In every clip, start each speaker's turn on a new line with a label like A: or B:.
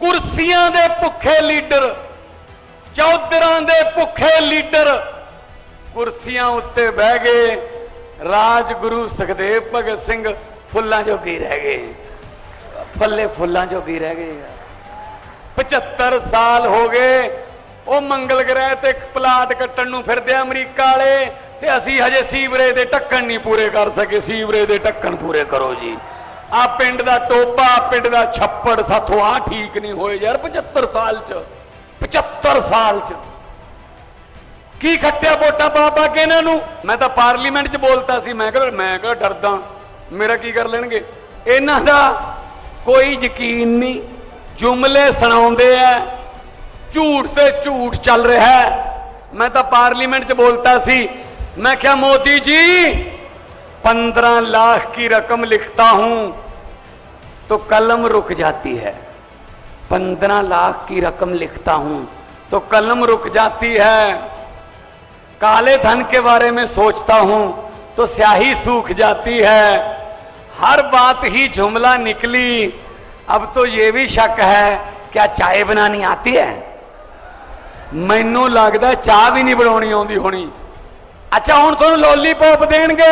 A: ਕੁਰਸੀਆਂ ਦੇ ਭੁੱਖੇ ਲੀਡਰ, ਚੌਧਰਾਂ ਦੇ ਭੁੱਖੇ ਲੀਡਰ ਕੁਰਸੀਆਂ ਉੱਤੇ ਬਹਿ ਗਏ। ਰਾਜਗੁਰੂ ਸੁਖਦੇਵ ਭਗਤ ਸਿੰਘ ਫੁੱਲਾਂ ਜੋਗੀ ਰਹਿ ਗਏ। ਫੱਲੇ ਫੁੱਲਾਂ ਜੋਗੀ ਰਹਿ ਗਏ। 75 ਸਾਲ ਹੋ ਗਏ। ਉਹ ਮੰਗਲ ਗ੍ਰਹਿ ਤੇ ਪਲਾਟ ਕੱਟਣ ਨੂੰ ਫਿਰਦੇ ਆ ਅਮਰੀਕਾ ਵਾਲੇ ਤੇ ਅਸੀਂ ਹਜੇ ਸੀਵਰੇਜ ਦੇ ਢੱਕਣ ਨਹੀਂ ਪੂਰੇ ਕਰ ਸਕੇ। ਸੀਵਰੇਜ ਦੇ ਢੱਕਣ ਪੂਰੇ ਕਰੋ ਜੀ। ਆ ਪਿੰਡ ਦਾ ਟੋਪਾ ਪਿੰਡ ਦਾ ਛੱਪੜ ਸਾਥੋਂ ਆ ਠੀਕ ਨਹੀਂ ਹੋਏ ਯਾਰ 75 ਸਾਲ ਚ 75 ਸਾਲ ਚ। ਕੀ ਖੱਟਿਆ ਵੋਟਾਂ ਪਾ ਕੇ ਇਹਨਾਂ ਨੂੰ? ਮੈਂ ਤਾਂ ਪਾਰਲੀਮੈਂਟ 'ਚ ਬੋਲਤਾ ਸੀ, ਮੈਂ ਕਿਹਾ ਮੈਂ ਕਿਹਾ ਡਰਦਾ, ਮੇਰਾ ਕੀ ਕਰ ਲੈਣਗੇ? ਇਹਨਾਂ ਦਾ ਕੋਈ ਯਕੀਨ ਨਹੀਂ, ਜੁਮਲੇ ਸੁਣਾਉਂਦੇ ਆ, ਝੂਠ ਤੇ ਝੂਠ ਚੱਲ ਰਿਹਾ ਮੈਂ ਤਾਂ ਪਾਰਲੀਮੈਂਟ 'ਚ ਬੋਲਤਾ ਸੀ, ਮੈਂ ਕਿਹਾ ਮੋਦੀ ਜੀ 15 लाख की रकम लिखता हूं तो कलम रुक जाती है 15 लाख की रकम लिखता हूं तो कलम रुक जाती है काले धन के बारे में सोचता हूं तो स्याही सूख जाती है हर बात ही जुमला निकली अब तो ये भी शक है क्या चाय बनानी आती है ਮੈਨੂੰ ਲੱਗਦਾ ਚਾਹ ਵੀ ਨਹੀਂ ਬਣਾਉਣੀ ਆਉਂਦੀ ਹੋਣੀ ਅੱਛਾ ਹੁਣ ਤੁਹਾਨੂੰ ਲੋਲੀਪੌਪ ਦੇਣਗੇ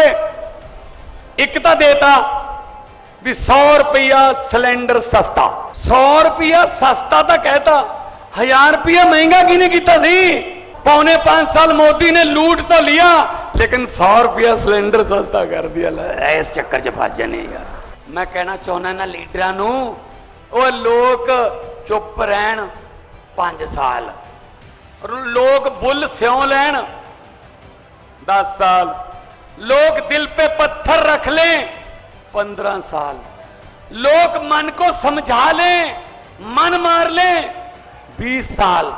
A: ਇੱਕ ਤਾਂ ਦੇਤਾ ਵੀ 100 ਰੁਪਿਆ ਸਿਲੰਡਰ ਸਸਤਾ। 100 ਰੁਪਿਆ ਸਸਤਾ ਤਾਂ ਕਹਿਤਾ। 1000 ਰੁਪਿਆ ਮਹਿੰਗਾ ਕਿਹਨੇ ਕੀਤਾ ਸੀ? ਪੌਣੇ 5 ਸਾਲ ਮੋਦੀ ਨੇ ਲੂਟ ਤਾਂ ਲਿਆ ਲੇਕਿਨ 100 ਰੁਪਿਆ ਸਿਲੰਡਰ ਸਸਤਾ ਕਰ ਦਿਆ। ਲੈ ਇਸ ਚੱਕਰ 'ਚ ਫਸ ਜਾਣੇ ਯਾਰ। ਮੈਂ ਕਹਿਣਾ ਚਾਹੁੰਦਾ ਨਾ ਲੀਡਰਾਂ ਨੂੰ ਉਹ ਲੋਕ ਚੁੱਪ ਰਹਿਣ 5 ਸਾਲ। ਲੋਕ ਬੁੱਲ ਸਿਉ ਲੈਣ 10 ਸਾਲ। लोग दिल पे पत्थर रख लें पंद्रह साल लोग मन को समझा लें मन मार लें बीस साल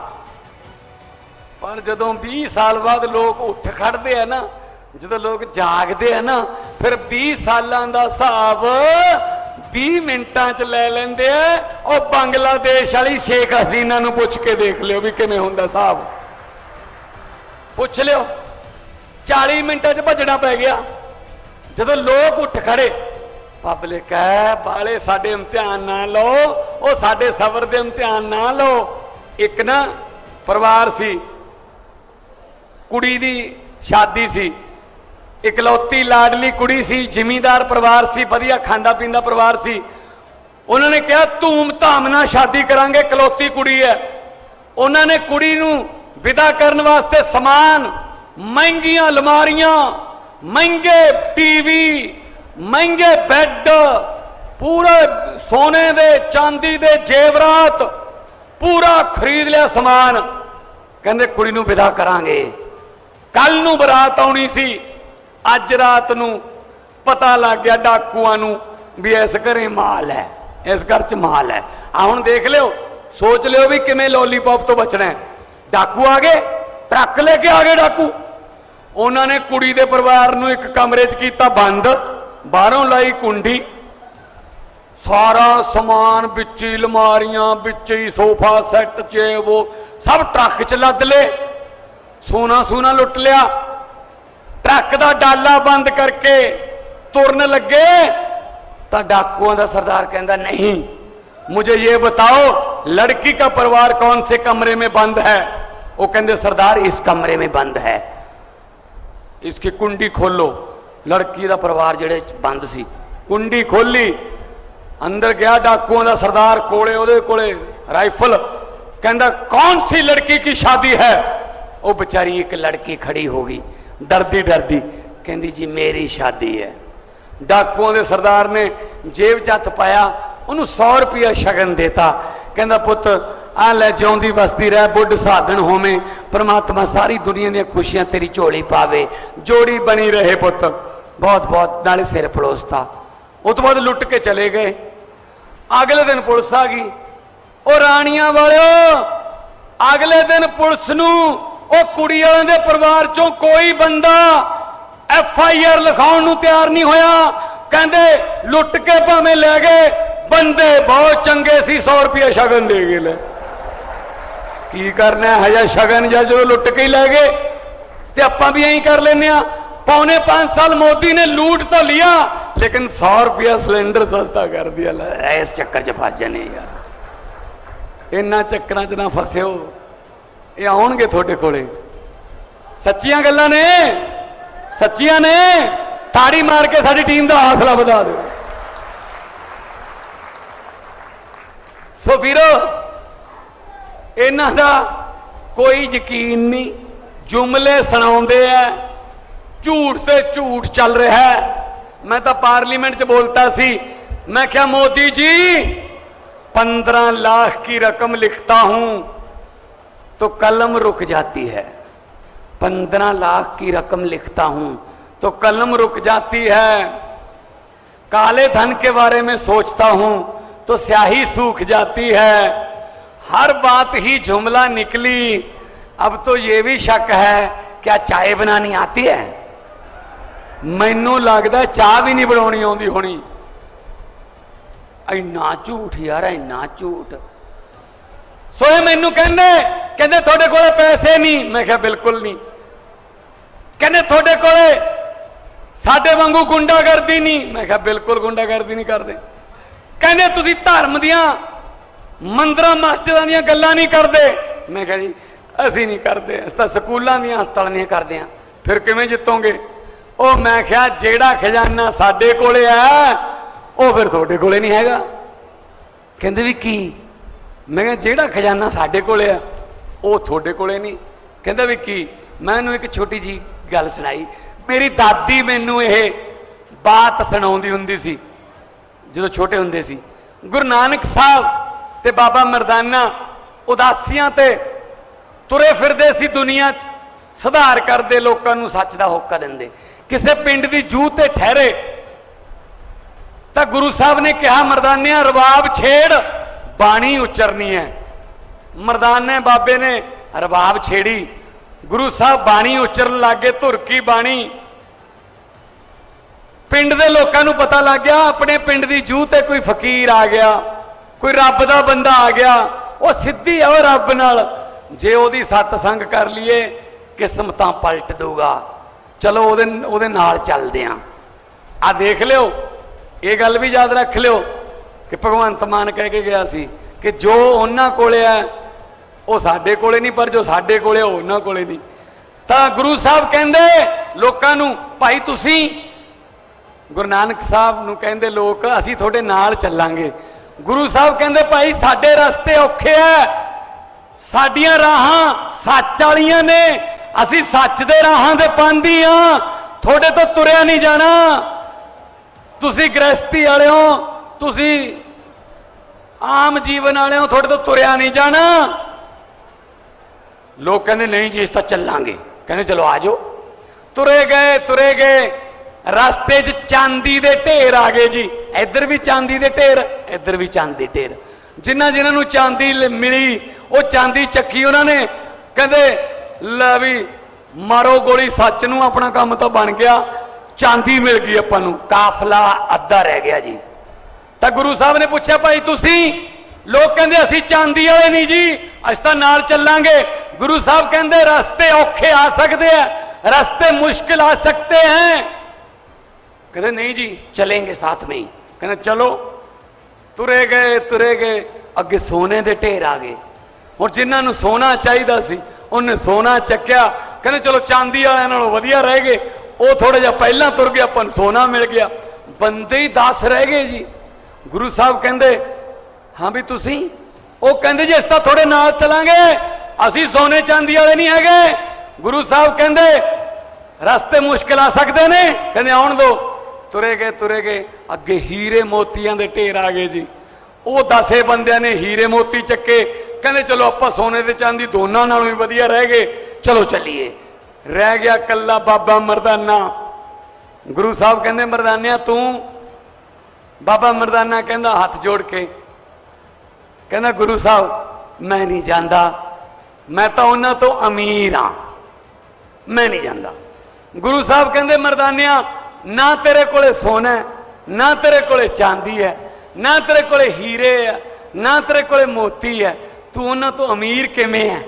A: ਪਰ ਜਦੋਂ 20 ਸਾਲ ਬਾਅਦ ਲੋਕ ਉੱਠ ਖੜਦੇ ਆ ਨਾ ਜਦੋਂ ਲੋਕ ਜਾਗਦੇ ਆ ਨਾ ਫਿਰ 20 ਸਾਲਾਂ ਦਾ ਹਿਸਾਬ 20 ਮਿੰਟਾਂ 'ਚ ਲੈ ਲੈਂਦੇ ਆ ਉਹ ਬੰਗਲਾਦੇਸ਼ ਵਾਲੀ ਸ਼ੇਖ ਹਸੀਨਾ ਨੂੰ ਪੁੱਛ ਕੇ ਦੇਖ ਲਿਓ ਵੀ ਕਿਵੇਂ ਹੁੰਦਾ ਹਿਸਾਬ ਪੁੱਛ ਲਿਓ 40 ਮਿੰਟਾਂ 'ਚ ਭੱਜਣਾ ਪੈ ਗਿਆ। ਜਦੋਂ ਲੋਕ ਉੱਠ ਖੜੇ ਪਬਲਿਕ ਹੈ, ਬਾਲੇ ਸਾਡੇ ਇਮਤਿਹਾਨ ਨਾ ਲਓ, ਉਹ ਸਾਡੇ ਸਬਰ ਦੇ ਇਮਤਿਹਾਨ ਨਾ ਲਓ। ਇੱਕ ਨਾ ਪਰਿਵਾਰ ਸੀ, ਕੁੜੀ ਦੀ ਸ਼ਾਦੀ ਸੀ। ਇਕਲੌਤੀ ਲਾਡਲੀ ਕੁੜੀ ਸੀ, ਜ਼ਿਮੀਂਦਾਰ ਪਰਿਵਾਰ ਸੀ, ਵਧੀਆ ਖਾਂਦਾ ਪੀਂਦਾ ਪਰਿਵਾਰ ਸੀ। ਉਹਨਾਂ ਨੇ ਕਿਹਾ, ਧੂਮ ਧਾਮ ਨਾਲ ਸ਼ਾਦੀ ਕਰਾਂਗੇ, ਇਕਲੌਤੀ ਕੁੜੀ ਹੈ। ਉਹਨਾਂ ਨੇ ਕੁੜੀ ਨੂੰ ਵਿਦਾ ਕਰਨ ਵਾਸਤੇ ਸਮਾਨ ਮਹਿੰਗੀਆਂ ਅਲਮਾਰੀਆਂ, ਮਹਿੰਗੇ ਟੀਵੀ ਮਹਿੰਗੇ ਬੈੱਡ ਪੂਰੇ ਸੋਨੇ ਦੇ, ਚਾਂਦੀ ਦੇ ਜੇਵਰਾਤ, ਪੂਰਾ ਖਰੀਦ ਲਿਆ ਸਮਾਨ। ਕਹਿੰਦੇ, ਕੁੜੀ ਨੂੰ ਵਿਦਾ ਕਰਾਂਗੇ। ਕੱਲ ਨੂੰ ਬਰਾਤ ਆਉਣੀ ਸੀ। ਅੱਜ ਰਾਤ ਨੂੰ ਪਤਾ ਲੱਗ ਗਿਆ ਡਾਕੂਆਂ ਨੂੰ ਵੀ ਇਸ ਘਰੇ ਮਾਲ ਹੈ, ਇਸ ਘਰ 'ਚ ਮਾਲ ਹੈ। ਆ ਹੁਣ ਦੇਖ ਲਿਓ, ਸੋਚ ਲਿਓ ਵੀ ਕਿਵੇਂ ਲੋਲੀਪੌਪ ਤੋਂ ਬਚਣਾ ਹੈ। ਡਾਕੂ ਆ ਗਏ, ਟਰੱਕ ਲੈ ਕੇ ਆ ਗਏ ਡਾਕੂ। ਉਹਨਾਂ ਨੇ ਕੁੜੀ ਦੇ ਪਰਿਵਾਰ ਨੂੰ ਇੱਕ ਕਮਰੇ 'ਚ ਕੀਤਾ ਬੰਦ ਬਾਹਰੋਂ ਲਾਈ ਕੁੰਡੀ ਸਾਰਾ ਸਮਾਨ ਵਿੱਚ ਹੀ ਅਲਮਾਰੀਆਂ ਵਿੱਚ ਹੀ ਸੋਫਾ ਸੈੱਟ ਚੇ ਉਹ ਸਭ ਟਰੱਕ 'ਚ ਲੱਦ ਲੇ ਸੋਨਾ ਸੋਨਾ ਲੁੱਟ ਲਿਆ ਟਰੱਕ ਦਾ ਡਾਲਾ ਬੰਦ ਕਰਕੇ ਤੁਰਨ ਲੱਗੇ ਤਾਂ ਡਾਕੂਆਂ ਦਾ ਸਰਦਾਰ ਕਹਿੰਦਾ नहीं मुझे ये बताओ लड़की का परिवार कौन से कमरे में बंद है वो कहते सरदार इस कमरे में बंद है इसकी कुंडी खोलो ਲੜਕੀ ਦਾ ਪਰਿਵਾਰ ਜਿਹੜੇ ਚ ਬੰਦ ਸੀ ਕੁੰਡੀ ਖੋਲੀ ਅੰਦਰ ਗਿਆ ਡਾਕੂਆਂ ਦਾ ਸਰਦਾਰ ਕੋਲੇ ਉਹਦੇ ਕੋਲੇ ਰਾਈਫਲ ਕਹਿੰਦਾ ਕੌਣ ਸੀ ਲੜਕੀ ਕੀ ਸ਼ਾਦੀ ਹੈ ਉਹ ਵਿਚਾਰੀ ਇੱਕ ਲੜਕੀ ਖੜੀ ਹੋ ਗਈ ਡਰਦੀ ਡਰਦੀ ਕਹਿੰਦੀ ਜੀ ਮੇਰੀ ਸ਼ਾਦੀ ਹੈ ਡਾਕੂਆਂ ਦੇ ਸਰਦਾਰ ਨੇ ਜੇਬ 'ਚ ਹੱਥ ਪਾਇਆ ਉਹਨੂੰ 100 ਰੁਪਇਆ ਸ਼ਗਨ ਦੇਤਾ ਕਹਿੰਦਾ ਪੁੱਤ ਆ ਲੈ ਜਿਉਂਦੀ ਵਸਦੀ ਰਹਿ, ਬੁੱਢ ਸਾਧਨ ਹੋਵੇਂ। ਪ੍ਰਮਾਤਮਾ ਸਾਰੀ ਦੁਨੀਆ ਦੀਆਂ ਖੁਸ਼ੀਆਂ ਤੇਰੀ ਝੋਲੀ ਪਾਵੇ। ਜੋੜੀ ਬਣੀ ਰਹੇ ਪੁੱਤ। ਬਹੁਤ ਬਹੁਤ, ਨਾਲੇ ਸਿਰ ਪਲੋਸਤਾ ਉਹ ਤੋਂ ਬਾਅਦ ਲੁੱਟ ਕੇ ਚਲੇ ਗਏ। ਅਗਲੇ ਦਿਨ ਪੁਲਿਸ ਆ ਗਈ। ਉਹ ਰਾਣੀਆਂ ਵਾਲਿਓ, ਅਗਲੇ ਦਿਨ ਪੁਲਿਸ ਨੂੰ ਉਹ ਕੁੜੀ ਵਾਲਿਆਂ ਦੇ ਪਰਿਵਾਰ ਚੋਂ ਕੋਈ ਬੰਦਾ ਐਫ ਆਈ ਆਰ ਲਿਖਾਉਣ ਨੂੰ ਤਿਆਰ ਨਹੀਂ ਹੋਇਆ। ਕਹਿੰਦੇ, ਲੁੱਟ ਕੇ ਭਾਵੇਂ ਲੈ ਗਏ, ਬੰਦੇ ਬਹੁਤ ਚੰਗੇ ਸੀ 100 ਰੁਪਏ ਸ਼ਗਨ ਦੇ ਗਏ ਲੈ। ਕੀ ਕਰਨਾ ਹੈ? ਹਜਾ ਸ਼ਗਨ ਜਾਂ ਜਦੋਂ ਲੁੱਟ ਕੇ ਹੀ ਲੈ ਗਏ। ਤੇ ਆਪਾਂ ਵੀ ਐਂ ਕਰ ਲੈਨੇ ਆ ਪੌਣੇ 5 ਸਾਲ ਮੋਦੀ ਨੇ ਲੂਟ ਤਾਂ ਲਿਆ ਲੇਕਿਨ 100 ਰੁਪਿਆ ਸਿਲੰਡਰ ਸਸਤਾ ਕਰ ਦਿਆ ਲੈ। ਇਸ ਚੱਕਰ 'ਚ ਫਸ ਜਾਨੇ ਯਾਰ। ਇੰਨਾ ਚੱਕਰਾਂ 'ਚ ਨਾ ਫਸਿਓ। ਇਹ ਆਉਣਗੇ ਤੁਹਾਡੇ ਕੋਲੇ। ਸੱਚੀਆਂ ਗੱਲਾਂ ਨੇ। ਸੱਚੀਆਂ ਨੇ। ਤਾੜੀ ਮਾਰ ਕੇ ਸਾਡੀ ਟੀਮ ਦਾ ਹੌਸਲਾ ਵਧਾ ਦਿਓ। ਸੋ ਵੀਰੋ ਇਹਨਾਂ ਦਾ ਕੋਈ ਯਕੀਨ ਨਹੀਂ ਜੁਮਲੇ ਸੁਣਾਉਂਦੇ ਆ ਝੂਠ ਤੇ ਝੂਠ ਚੱਲ ਰਿਹਾ ਹੈ ਮੈਂ ਤਾਂ ਪਾਰਲੀਮੈਂਟ 'ਚ ਬੋਲਤਾ ਸੀ ਮੈਂ ਕਿਹਾ ਮੋਦੀ ਜੀ 15 लाख की रकम लिखता हूं तो कलम रुक जाती है 15 लाख की रकम लिखता हूं तो कलम रुक जाती है काले धन के बारे में सोचता हूं तो स्याही सूख जाती है हर बात ही जुमला निकली अब तो ये भी शक है क्या चाय बनानी आती है ਮੈਨੂੰ ਲੱਗਦਾ ਚਾਹ ਵੀ ਨਹੀਂ ਬਣਾਉਣੀ ਆਉਂਦੀ ਹੋਣੀ ਇੰਨਾ ਝੂਠ ਯਾਰ ਇੰਨਾ ਝੂਠ ਸੋ ਇਹ ਮੈਨੂੰ ਕਹਿੰਦੇ ਕਹਿੰਦੇ ਤੁਹਾਡੇ ਕੋਲੇ ਪੈਸੇ ਨਹੀਂ ਮੈਂ ਕਿਹਾ ਬਿਲਕੁਲ ਨਹੀਂ ਕਹਿੰਦੇ ਤੁਹਾਡੇ ਕੋਲੇ ਸਾਡੇ ਵਾਂਗੂ ਗੁੰਡਾਗਰਦੀ ਨਹੀਂ ਮੈਂ ਕਿਹਾ ਬਿਲਕੁਲ ਗੁੰਡਾਗਰਦੀ ਨਹੀਂ ਕਰਦੇ ਕਹਿੰਦੇ ਤੁਸੀਂ ਧਰਮ ਦੀਆਂ ਮੰਦਰਾਂ ਮਾਸਟਰਾਂ ਦੀਆਂ ਗੱਲਾਂ ਨਹੀਂ ਕਰਦੇ। ਮੈਂ ਕਿਹਾ ਜੀ, ਅਸੀਂ ਨਹੀਂ ਕਰਦੇ। ਅਸੀਂ ਤਾਂ ਸਕੂਲਾਂ ਦੀਆਂ ਹਸਪਤਾਲਾਂ ਦੀਆਂ ਕਰਦੇ ਆ ਫਿਰ ਕਿਵੇਂ ਜਿੱਤੋਗੇ? ਉਹ ਮੈਂ ਕਿਹਾ, ਜਿਹੜਾ ਖਜ਼ਾਨਾ ਸਾਡੇ ਕੋਲੇ ਆ, ਉਹ ਫਿਰ ਤੁਹਾਡੇ ਕੋਲੇ ਨਹੀਂ ਹੈਗਾ। ਕਹਿੰਦੇ ਵੀ ਕੀ? ਮੈਂ ਕਿਹਾ, ਜਿਹੜਾ ਖਜ਼ਾਨਾ ਸਾਡੇ ਕੋਲੇ ਆ, ਉਹ ਤੁਹਾਡੇ ਕੋਲੇ ਨਹੀਂ। ਕਹਿੰਦਾ ਵੀ ਕੀ? ਮੈਂ ਇਹਨੂੰ ਇੱਕ ਛੋਟੀ ਜੀ ਗੱਲ ਸੁਣਾਈ। ਮੇਰੀ ਦਾਦੀ ਮੈਨੂੰ ਇਹ ਬਾਤ ਸੁਣਾਉਂਦੀ ਹੁੰਦੀ ਸੀ, ਜਦੋਂ ਛੋਟੇ ਹੁੰਦੇ ਸੀ। ਗੁਰੂ ਨਾਨਕ ਸਾਹਿਬ ਤੇ ਬਾਬਾ ਮਰਦਾਨਾ ਉਦਾਸੀਆਂ ਤੇ ਤੁਰੇ ਫਿਰਦੇ ਸੀ ਦੁਨੀਆ 'ਚ, ਸੁਧਾਰ ਕਰਦੇ ਲੋਕਾਂ ਨੂੰ ਸੱਚ ਦਾ ਹੋਕਾ ਦਿੰਦੇ। ਕਿਸੇ ਪਿੰਡ ਦੀ ਜੂਹ ਤੇ ਠਹਿਰੇ ਤਾਂ ਗੁਰੂ ਸਾਹਿਬ ਨੇ ਕਿਹਾ, ਮਰਦਾਨਿਆਂ ਰਬਾਬ ਛੇੜ, ਬਾਣੀ ਉਚਰਨੀ ਹੈ। ਮਰਦਾਨੇ ਬਾਬੇ ਨੇ ਰਬਾਬ ਛੇੜੀ, ਗੁਰੂ ਸਾਹਿਬ ਬਾਣੀ ਉਚਰਨ ਲੱਗੇ ਧੁਰ ਕੀ ਬਾਣੀ। ਪਿੰਡ ਦੇ ਲੋਕਾਂ ਨੂੰ ਪਤਾ ਲੱਗ ਗਿਆ, ਆਪਣੇ ਪਿੰਡ ਦੀ ਜੂਹ ਤੇ ਕੋਈ ਫਕੀਰ ਆ ਗਿਆ। ਕੋਈ ਰੱਬ ਦਾ ਬੰਦਾ ਆ ਗਿਆ, ਉਹ ਸਿੱਧੀ ਆ ਉਹ ਰੱਬ ਨਾਲ। ਜੇ ਉਹਦੀ ਸਤ ਸੰਗ ਕਰ ਲਈਏ, ਕਿਸਮਤਾਂ ਪਲਟ ਦਊਗਾ। ਚਲੋ ਉਹਦੇ ਉਹਦੇ ਨਾਲ ਚੱਲਦੇ ਆਂ। ਆ ਦੇਖ ਲਿਓ, ਇਹ ਗੱਲ ਵੀ ਯਾਦ ਰੱਖ ਲਿਓ ਕਿ ਭਗਵੰਤ ਮਾਨ ਕਹਿ ਕੇ ਗਿਆ ਸੀ ਕਿ ਜੋ ਉਹਨਾਂ ਕੋਲੇ ਆ ਉਹ ਸਾਡੇ ਕੋਲੇ ਨਹੀਂ, ਪਰ ਜੋ ਸਾਡੇ ਕੋਲੇ, ਉਹ ਉਹਨਾਂ ਕੋਲੇ ਨਹੀਂ। ਤਾਂ ਗੁਰੂ ਸਾਹਿਬ ਕਹਿੰਦੇ, ਲੋਕਾਂ ਨੂੰ, ਭਾਈ ਤੁਸੀਂ ਗੁਰੂ ਨਾਨਕ ਸਾਹਿਬ ਨੂੰ ਕਹਿੰਦੇ ਲੋਕ, ਅਸੀਂ ਤੁਹਾਡੇ ਨਾਲ ਚੱਲਾਂਗੇ। ਗੁਰੂ ਸਾਹਿਬ ਕਹਿੰਦੇ ਭਾਈ, ਸਾਡੇ ਰਸਤੇ ਔਖੇ ਐ। ਸਾਡੀਆਂ ਰਾਹਾਂ ਸੱਚ ਵਾਲੀਆਂ ਨੇ। ਅਸੀਂ ਸੱਚ ਦੇ ਰਾਹਾਂ ਦੇ ਪਾਂਦੀ ਆ। ਤੁਹਾਡੇ ਤੋਂ ਤੁਰਿਆ ਨਹੀਂ ਜਾਣਾ। ਤੁਸੀਂ ਗ੍ਰਸਤੀ ਵਾਲਿਓ, ਤੁਸੀਂ ਆਮ ਜੀਵਨ ਵਾਲਿਓ, ਤੁਹਾਡੇ ਤੋਂ ਤੁਰਿਆ ਨਹੀਂ ਜਾਣਾ। ਲੋਕ ਕਹਿੰਦੇ, ਨਹੀਂ ਜੀ, ਇਸ ਤਾਂ ਚੱਲਾਂਗੇ। ਕਹਿੰਦੇ, ਚਲੋ ਆ ਜਾਓ। ਤੁਰੇ ਗਏ ਤੁਰੇ ਗਏ। ਰਸਤੇ 'ਚ ਚਾਂਦੀ ਦੇ ਢੇਰ ਆ ਗਏ ਜੀ। ਇੱਧਰ ਵੀ ਚਾਂਦੀ ਦੇ ਢੇਰ, ਇੱਧਰ ਵੀ ਚਾਂਦੀ ਢੇਰ। ਜਿਨ੍ਹਾਂ ਜਿਨ੍ਹਾਂ ਨੂੰ ਚਾਂਦੀ ਮਿਲੀ, ਉਹ ਚਾਂਦੀ ਚੱਕੀ ਉਹਨਾਂ ਨੇ। ਕਹਿੰਦੇ, ਲੈ ਵੀ ਮਾਰੋ ਗੋਲੀ, ਸੱਚ ਨੂੰ ਆਪਣਾ ਕੰਮ ਤਾਂ ਬਣ ਗਿਆ। ਚਾਂਦੀ ਮਿਲ ਗਈ ਆਪਾਂ ਨੂੰ। ਕਾਫਲਾ ਅੱਧਾ ਰਹਿ ਗਿਆ ਜੀ। ਤਾਂ ਗੁਰੂ ਸਾਹਿਬ ਨੇ ਪੁੱਛਿਆ, ਭਾਈ ਤੁਸੀਂ? ਲੋਕ ਕਹਿੰਦੇ, ਅਸੀਂ ਚਾਂਦੀ ਵਾਲੇ ਨਹੀਂ ਜੀ। ਅਸੀਂ ਤਾਂ ਨਾਲ ਚੱਲਾਂਗੇ। ਗੁਰੂ ਸਾਹਿਬ ਕਹਿੰਦੇ, ਰਸਤੇ ਔਖੇ ਆ ਸਕਦੇ ਆ। ਰਸਤੇ ਮੁਸ਼ਕਿਲ ਆ ਸਕਦੇ ਹੈ ਕਹਿੰਦੇ, ਨਹੀਂ ਜੀ चलेंगे ਸਾਥ में ਕਹਿੰਦੇ, ਚਲੋ। ਤੁਰੇ ਗਏ ਤੁਰੇ ਗਏ, ਅੱਗੇ ਸੋਨੇ ਦੇ ਢੇਰ ਆ ਗਏ। ਹੁਣ ਜਿਨ੍ਹਾਂ ਨੂੰ ਸੋਨਾ ਚਾਹੀਦਾ ਸੀ, ਉਹਨੇ ਸੋਨਾ ਚੱਕਿਆ। ਕਹਿੰਦੇ, ਚਲੋ, ਚਾਂਦੀ ਵਾਲਿਆਂ ਨਾਲੋਂ ਵਧੀਆ ਰਹਿ ਗਏ। ਉਹ ਥੋੜਾ ਜਿਹਾ ਪਹਿਲਾਂ ਤੁਰ ਗਿਆ, ਆਪਾਂ ਨੂੰ ਸੋਨਾ ਮਿਲ ਗਿਆ। ਬੰਦੇ ਹੀ 10 ਰਹਿ ਗਏ ਜੀ। ਗੁਰੂ ਸਾਹਿਬ ਕਹਿੰਦੇ, ਹਾਂ ਵੀ ਤੁਸੀਂ? ਉਹ ਕਹਿੰਦੇ, ਜੀ, ਅਸੀਂ ਤਾਂ ਥੋੜੇ ਨਾਲ ਚਲਾਂਗੇ। ਅਸੀਂ ਸੋਨੇ ਚਾਂਦੀ ਵਾਲੇ ਨਹੀਂ ਹੈਗੇ। ਗੁਰੂ ਸਾਹਿਬ ਕਹਿੰਦੇ, ਰਸਤੇ ਮੁਸ਼ਕਲ ਆ ਸਕਦੇ ਨੇ? ਕਹਿੰਦੇ, ਆਉਣ ਦੋ। ਤੁਰੇ ਗਏ ਤੁਰੇ ਗਏ ਅੱਗੇ ਹੀਰੇ ਮੋਤੀਆਂ ਦੇ ਢੇਰ ਆ ਗਏ ਜੀ। ਉਹ ਦਸੇ ਬੰਦਿਆਂ ਨੇ ਹੀਰੇ ਮੋਤੀ ਚੱਕੇ। ਕਹਿੰਦੇ, ਚਲੋ ਆਪਾਂ ਸੋਨੇ ਤੇ ਚਾਂਦੀ ਦੋਨਾਂ ਨਾਲੋਂ ਵੀ ਵਧੀਆ ਰਹਿ ਗਏ। ਚਲੋ ਚੱਲੀਏ। ਰਹਿ ਗਿਆ ਕੱਲਾ ਬਾਬਾ ਮਰਦਾਨਾ। ਗੁਰੂ ਸਾਹਿਬ ਕਹਿੰਦੇ, ਮਰਦਾਨਿਆ, ਤੂੰ? ਬਾਬਾ ਮਰਦਾਨਾ ਕਹਿੰਦਾ, ਹੱਥ ਜੋੜ ਕੇ। ਕਹਿੰਦਾ, ਗੁਰੂ ਸਾਹਿਬ, ਮੈਂ ਨਹੀਂ ਜਾਂਦਾ। ਮੈਂ ਤਾਂ ਉਹਨਾਂ ਤੋਂ ਅਮੀਰ ਹਾਂ। ਮੈਂ ਨਹੀਂ ਜਾਂਦਾ। ਗੁਰੂ ਸਾਹਿਬ ਕਹਿੰਦੇ, ਮਰਦਾਨਿਆ ਨਾ ਤੇਰੇ ਕੋਲੇ ਸੋਨਾ ਹੈ, ਨਾ ਤੇਰੇ ਕੋਲੇ ਚਾਂਦੀ ਹੈ, ਨਾ ਤੇਰੇ ਕੋਲੇ ਹੀਰੇ ਹੈ, ਨਾ ਤੇਰੇ ਕੋਲੇ ਮੋਤੀ ਹੈ। ਤੂੰ ਉਹਨਾਂ ਤੋਂ ਅਮੀਰ ਕਿਵੇਂ ਹੈ?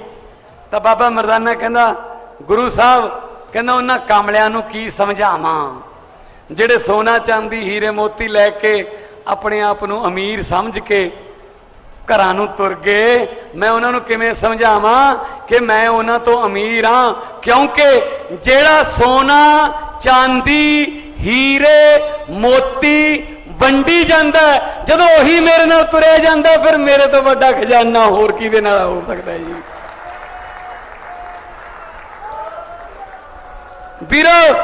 A: ਤਾਂ ਬਾਬਾ ਮਰਦਾਨਾ ਕਹਿੰਦਾ, ਗੁਰੂ ਸਾਹਿਬ, ਕਹਿੰਦਾ ਉਹਨਾਂ ਕਾਮਲਿਆਂ ਨੂੰ ਕੀ ਸਮਝਾਵਾਂ? ਜਿਹੜੇ ਸੋਨਾ, ਚਾਂਦੀ, ਹੀਰੇ, ਮੋਤੀ ਲੈ ਕੇ ਆਪਣੇ ਆਪ ਨੂੰ ਅਮੀਰ ਸਮਝ ਕੇ ਘਰਾਂ ਨੂੰ ਤੁਰ ਗਏ, ਮੈਂ ਉਹਨਾਂ ਨੂੰ ਕਿਵੇਂ ਸਮਝਾਵਾਂ ਕਿ ਮੈਂ ਉਹਨਾਂ ਤੋਂ ਅਮੀਰ ਹਾਂ? ਕਿਉਂਕਿ ਜਿਹੜਾ ਸੋਨਾ, ਚਾਂਦੀ ਹੀਰੇ, ਮੋਤੀ, ਵੰਡੀ ਜਾਂਦਾ ਜਦੋਂ ਉਹੀ ਮੇਰੇ ਨਾਲ ਤੁਰਿਆ ਜਾਂਦਾ ਫਿਰ ਮੇਰੇ ਤੋਂ ਵੱਡਾ ਖਜ਼ਾਨਾ ਹੋਰ ਕਿਹਦੇ ਨਾਲ ਹੋ ਸਕਦਾ ਜੀ? ਵੀਰੋ,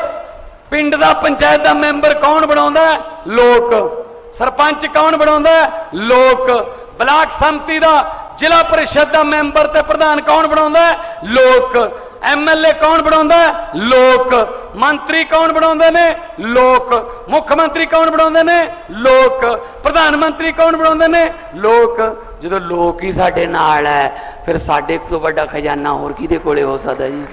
A: ਪਿੰਡ ਦਾ ਪੰਚਾਇਤ ਦਾ ਮੈਂਬਰ ਕੌਣ ਬਣਾਉਂਦਾ ਲੋਕ। ਸਰਪੰਚ ਕੌਣ ਬਣਾਉਂਦਾ ਲੋਕ। ਬਲਾਕ ਸੰਮਤੀ ਦਾ ਜ਼ਿਲ੍ਹਾ ਪਰਿਸ਼ਦ ਦਾ ਮੈਂਬਰ ਤੇ ਪ੍ਰਧਾਨ ਕੌਣ ਬਣਾਉਂਦਾ ਹੈ? ਲੋਕ। ਐਮਐਲਏ ਕੌਣ ਬਣਾਉਂਦਾ ਲੋਕ। ਮੰਤਰੀ ਕੌਣ ਬਣਾਉਂਦੇ ਨੇ? ਲੋਕ। ਮੁੱਖ ਮੰਤਰੀ ਕੌਣ ਬਣਾਉਂਦੇ ਨੇ? ਲੋਕ। ਪ੍ਰਧਾਨ ਮੰਤਰੀ ਕੌਣ ਬਣਾਉਂਦੇ ਨੇ? ਲੋਕ। ਜਦੋਂ ਲੋਕ ਹੀ ਸਾਡੇ ਨਾਲ ਹੈ, ਫਿਰ ਸਾਡੇ ਤੋਂ ਵੱਡਾ ਖਜ਼ਾਨਾ ਹੋਰ ਕਿਹਦੇ ਕੋਲੇ ਹੋ ਸਕਦਾ ਜੀ?